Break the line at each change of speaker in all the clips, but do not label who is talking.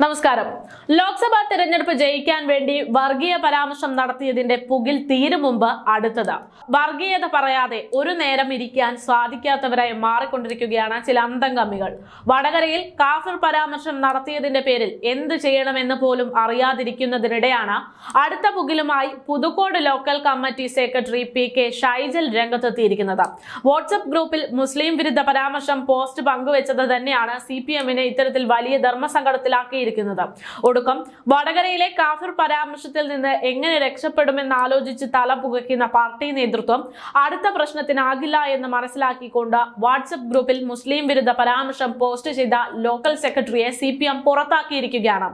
നമസ്കാരം. ലോക്സഭാ തെരഞ്ഞെടുപ്പ് ജയിക്കാൻ വേണ്ടി വർഗീയ പരാമർശം നടത്തിയതിന്റെ പുകിൽ തീരും മുമ്പ് അടുത്തത്. വർഗീയത പറയാതെ ഒരു നേരം ഇരിക്കാൻ സാധിക്കാത്തവരായി മാറിക്കൊണ്ടിരിക്കുകയാണ് ചില അന്തംഗമികൾ. വടകരയിൽ കാഫിർ പരാമർശം നടത്തിയതിന്റെ പേരിൽ എന്ത് ചെയ്യണമെന്ന് പോലും അറിയാതിരിക്കുന്നതിനിടെയാണ് അടുത്ത പുകിലുമായി Puthukkod local committee secretary P K Shaijal രംഗത്തെത്തിയിരിക്കുന്നത്. WhatsApp ഗ്രൂപ്പിൽ മുസ്ലിം വിരുദ്ധ പരാമർശം പോസ്റ്റ് പങ്കുവച്ചത് തന്നെയാണ് സി പി എമ്മിനെ ഇത്തരത്തിൽ വലിയ ധർമ്മസങ്കടത്തിലാക്കിയിരിക്കുന്നത് ഒടുക്കം വടകരയിലെ കാഫിർ പരാമർശത്തിൽ നിന്ന് എങ്ങനെ രക്ഷപ്പെടുമെന്ന് ആലോചിച്ച് തല പുകയ്ക്കുന്ന പാർട്ടി നേതൃത്വം അടുത്ത പ്രശ്നത്തിനാകില്ല എന്ന് മനസ്സിലാക്കിക്കൊണ്ട് വാട്സപ്പ് ഗ്രൂപ്പിൽ മുസ്ലിം വിരുദ്ധ പരാമർശം പോസ്റ്റ് ചെയ്ത ലോക്കൽ സെക്രട്ടറിയെ C P M പുറത്താക്കിയിരിക്കുകയാണ്.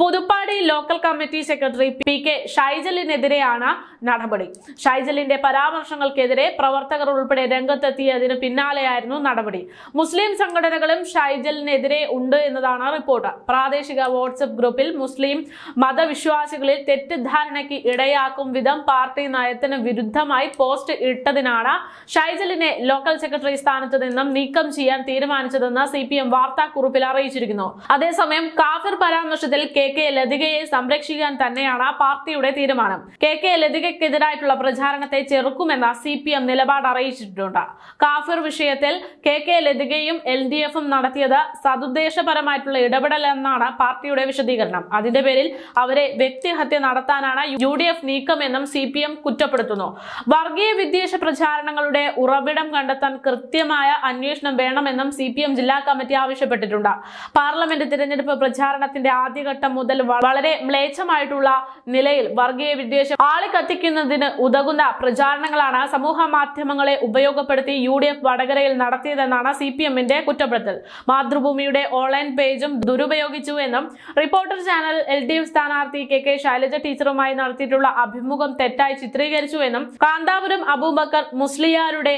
Puthuppadi local committee secretary P K ഷൈജലിനെതിരെയാണ് നടപടി. ഷൈജലിന്റെ പരാമർശങ്ങൾക്കെതിരെ പ്രവർത്തകർ ഉൾപ്പെടെ രംഗത്തെത്തിയതിന് പിന്നാലെയായിരുന്നു നടപടി. മുസ്ലിം സംഘടനകളും ഷൈജലിനെതിരെ ഉണ്ട് എന്നതാണ് റിപ്പോർട്ട്. പ്രാദേശിക വാട്സപ്പ് ഗ്രൂപ്പിൽ മുസ്ലിം മതവിശ്വാസികളിൽ തെറ്റിദ്ധാരണയ്ക്ക് ഇടയാക്കും വിധം പാർട്ടി നയത്തിന് വിരുദ്ധമായി പോസ്റ്റ് ഇട്ടതിനാണ് ഷൈജലിനെ ലോക്കൽ സെക്രട്ടറി സ്ഥാനത്ത് നിന്നും നീക്കം ചെയ്യാൻ തീരുമാനിച്ചതെന്ന് സി പി എം വാർത്താക്കുറിപ്പിൽ അറിയിച്ചിരിക്കുന്നു. അതേസമയം കാഫിർ പരാമർശത്തിൽ കെ കെ ലതികയെ സംരക്ഷിക്കാൻ തന്നെയാണ് പാർട്ടിയുടെ തീരുമാനം. കെ കെ ലതികയ്ക്കെതിരായിട്ടുള്ള പ്രചാരണത്തെ ചെറുക്കുമെന്ന സി പി എം നിലപാട് അറിയിച്ചിട്ടുണ്ട്. കാഫിർ വിഷയത്തിൽ കെ കെ ലതികയും എൽ ഡി എഫും നടത്തിയത് സതുദ്ദേശപരമായിട്ടുള്ള ഇടപെടൽ എന്നാണ് പാർട്ടിയുടെ വിശദീകരണം. അതിന്റെ പേരിൽ അവരെ വ്യക്തിഹത്യ നടത്താനാണ് യു ഡി എഫ് നീക്കമെന്നും സി പി എം കുറ്റപ്പെടുത്തുന്നു. വർഗീയ വിദ്വേഷ പ്രചാരണങ്ങളുടെ ഉറവിടം കണ്ടെത്താൻ കൃത്യമായ അന്വേഷണം വേണമെന്നും സി പി എം ജില്ലാ കമ്മിറ്റി ആവശ്യപ്പെട്ടിട്ടുണ്ട്. പാർലമെന്റ് തിരഞ്ഞെടുപ്പ് പ്രചാരണത്തിന്റെ ആദ്യഘട്ടം മുതൽ വളരെ മ്ലേച്ഛമായിട്ടുള്ള നിലയിൽ വർഗീയ വിദ്വേഷം ആളിക്കത്തിക്കുന്നതിന് ഉതകുന്ന പ്രചാരണങ്ങളാണ് സമൂഹ മാധ്യമങ്ങളെ ഉപയോഗപ്പെടുത്തി യു ഡി എഫ് വടകരയിൽ നടത്തിയതെന്നാണ് സി പി എമ്മിന്റെ കുറ്റപ്പെടുത്തൽ. മാതൃഭൂമിയുടെ ഓൺലൈൻ പേജും ദുരുപയോഗിച്ചു എന്നും reporter channel L D F സ്ഥാനാർത്ഥി കെ കെ ശൈലജ ടീച്ചറുമായി നടത്തിയിട്ടുള്ള അഭിമുഖം തെറ്റായി ചിത്രീകരിച്ചു എന്നും കാന്താപുരം അബൂബക്കർ മുസ്ലിയാരുടെ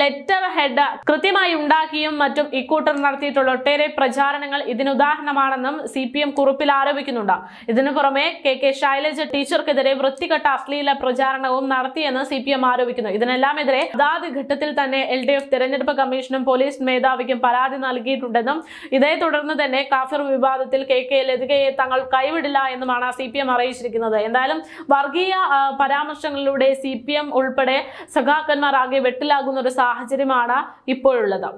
ലെറ്റർ ഹെഡ് കൃത്യമായി ഉണ്ടാക്കിയും മറ്റും ഇക്കൂട്ടർ നടത്തിയിട്ടുള്ള ഒട്ടേറെ പ്രചാരണങ്ങൾ ഇതിനുദാഹരണമാണെന്നും സി പി എം കുറിപ്പിൽ ആരോപിക്കുന്നുണ്ട്. ഇതിനു പുറമെ കെ കെ ശൈലജ ടീച്ചർക്കെതിരെ വൃത്തികെട്ട അശ്ലീല പ്രചാരണവും നടത്തിയെന്ന് സി പി എം ആരോപിക്കുന്നു. ഇതിനെല്ലാമെതിരെ അതാത് ഘട്ടത്തിൽ തന്നെ എൽ ഡി എഫ് തെരഞ്ഞെടുപ്പ് കമ്മീഷനും പോലീസ് മേധാവിക്കും പരാതി നൽകിയിട്ടുണ്ടെന്നും ഇതേ തുടർന്ന് തന്നെ കാഫിർ വിവാദത്തിൽ കെ കെ ലതികയെ തങ്ങൾ കൈവിടില്ല എന്നുമാണ് സി പി എം അറിയിച്ചിരിക്കുന്നത്. എന്തായാലും വർഗീയ പരാമർശങ്ങളിലൂടെ സി പി എം ഉൾപ്പെടെ സഖാക്കന്മാർ ആകെ വെട്ടിലാകുന്ന ഒരു സാഹചര്യമാണ് ഇപ്പോഴുള്ളത്.